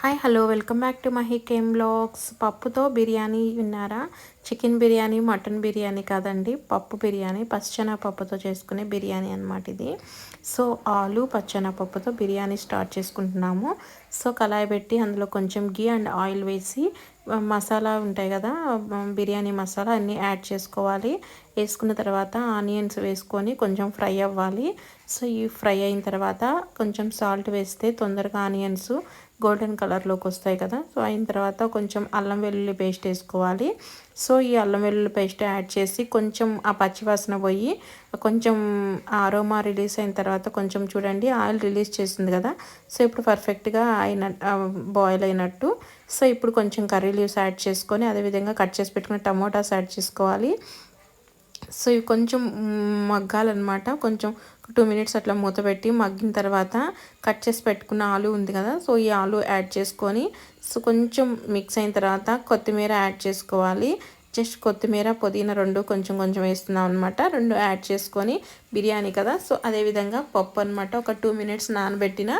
Hi hello welcome back to Mahi cam vlogs పప్పుతో బిర్యానీ విన్నారా? Chicken biryani mutton biryani కాదండి. పప్పు బిర్యానీ పచ్చన పప్పుతో చేసుకునే బిర్యానీ అనమాట ఇది. సో ఆలు పచ్చన పప్పుతో బిర్యానీ స్టార్ట్ చేసుకుంటున్నాము. సో కళాయి పెట్టి అందులో కొంచెం గీ అండ్ ఆయిల్ వేసి మసాలా ఉంటాయి కదా బిర్యానీ మసాలా అన్నీ యాడ్ చేసుకోవాలి. వేసుకున్న తర్వాత ఆనియన్స్ వేసుకొని కొంచెం ఫ్రై అవ్వాలి. సో ఈ ఫ్రై అయిన తర్వాత కొంచెం సాల్ట్ వేస్తే తొందరగా ఆనియన్స్ గోల్డెన్ కలర్లోకి వస్తాయి కదా. సో అయిన తర్వాత కొంచెం అల్లం వెల్లుల్లి పేస్ట్ వేసుకోవాలి. సో ఈ అల్లం వెల్లుల్లి పేస్ట్ యాడ్ చేసి కొంచెం ఆ పచ్చివాసన పోయి కొంచెం ఆరోమా రిలీజ్ అయిన తర్వాత కొంచెం చూడండి ఆయిల్ రిలీజ్ చేసింది కదా. సో ఇప్పుడు పర్ఫెక్ట్గా అయిన బాయిల్ అయినట్టు. సో ఇప్పుడు కొంచెం కర్రీ లీవ్స్ యాడ్ చేసుకొని అదేవిధంగా కట్ చేసి పెట్టుకున్న టమోటాస్ యాడ్ చేసుకోవాలి. సో ఇవి కొంచెం మగ్గాలన్నమాట. కొంచెం టూ మినిట్స్ అట్లా మూత పెట్టి మగ్గిన తర్వాత కట్ చేసి పెట్టుకున్న ఆలు ఉంది కదా సో ఈ ఆలు యాడ్ చేసుకొని సో కొంచెం మిక్స్ అయిన తర్వాత కొత్తిమీర యాడ్ చేసుకోవాలి. జస్ట్ కొత్తిమీర పుదీనా రెండు కొంచెం కొంచెం వేస్తున్నాం అనమాట రెండు యాడ్ చేసుకొని బిర్యానీ కదా. సో అదేవిధంగా పప్పు అనమాట ఒక టూ మినిట్స్ నానబెట్టిన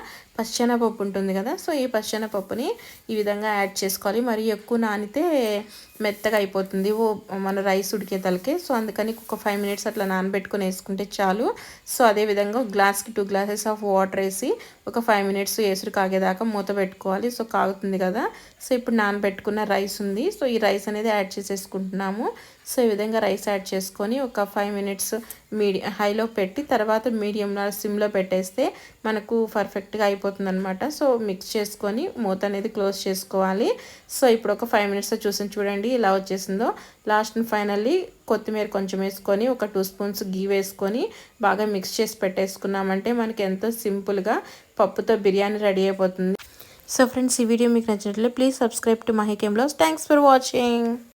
పప్పు ఉంటుంది కదా. సో ఈ పప్పుని ఈ విధంగా యాడ్ చేసుకోవాలి. మరి ఎక్కువ నానితే మెత్తగా అయిపోతుంది. ఓ మన రైస్ ఉడికే తలకే. సో అందుకని ఒక ఫైవ్ మినిట్స్ అట్లా నానబెట్టుకుని వేసుకుంటే చాలు. సో అదేవిధంగా గ్లాస్కి టూ గ్లాసెస్ ఆఫ్ వాటర్ వేసి ఒక ఫైవ్ మినిట్స్ వేసుడు కాగేదాకా మూత పెట్టుకోవాలి. సో కాగుతుంది కదా. సో ఇప్పుడు నానబెట్టుకున్న రైస్ ఉంది. సో ఈ రైస్ అనేది యాడ్ చేసేసుకుంటున్నాము సో ఈ విధంగా రైస్ యాడ్ చేసుకొని ఒక ఫైవ్ మినిట్స్ మీడియం హైలో పెట్టి తర్వాత మీడియంలో సిమ్లో పెట్టేస్తే మనకు పర్ఫెక్ట్గా అయిపోతుంది అనమాట సో మిక్స్ చేసుకొని మూత అనేది క్లోజ్ చేసుకోవాలి. సో ఇప్పుడు ఒక ఫైవ్ మినిట్స్లో చూసి చూడండి ఇలా వచ్చేసిందో. లాస్ట్ ఫైనల్లీ కొత్తిమీర కొంచెం వేసుకొని ఒక టూ స్పూన్స్ గీ వేసుకొని బాగా మిక్స్ చేసి పెట్టేసుకున్నామంటే మనకి ఎంతో సింపుల్గా పప్పుతో బిర్యానీ రెడీ అయిపోతుంది. సో ఫ్రెండ్స్ ఈ వీడియో మీకు నచ్చినట్లయితే please subscribe to Mahi thanks for watching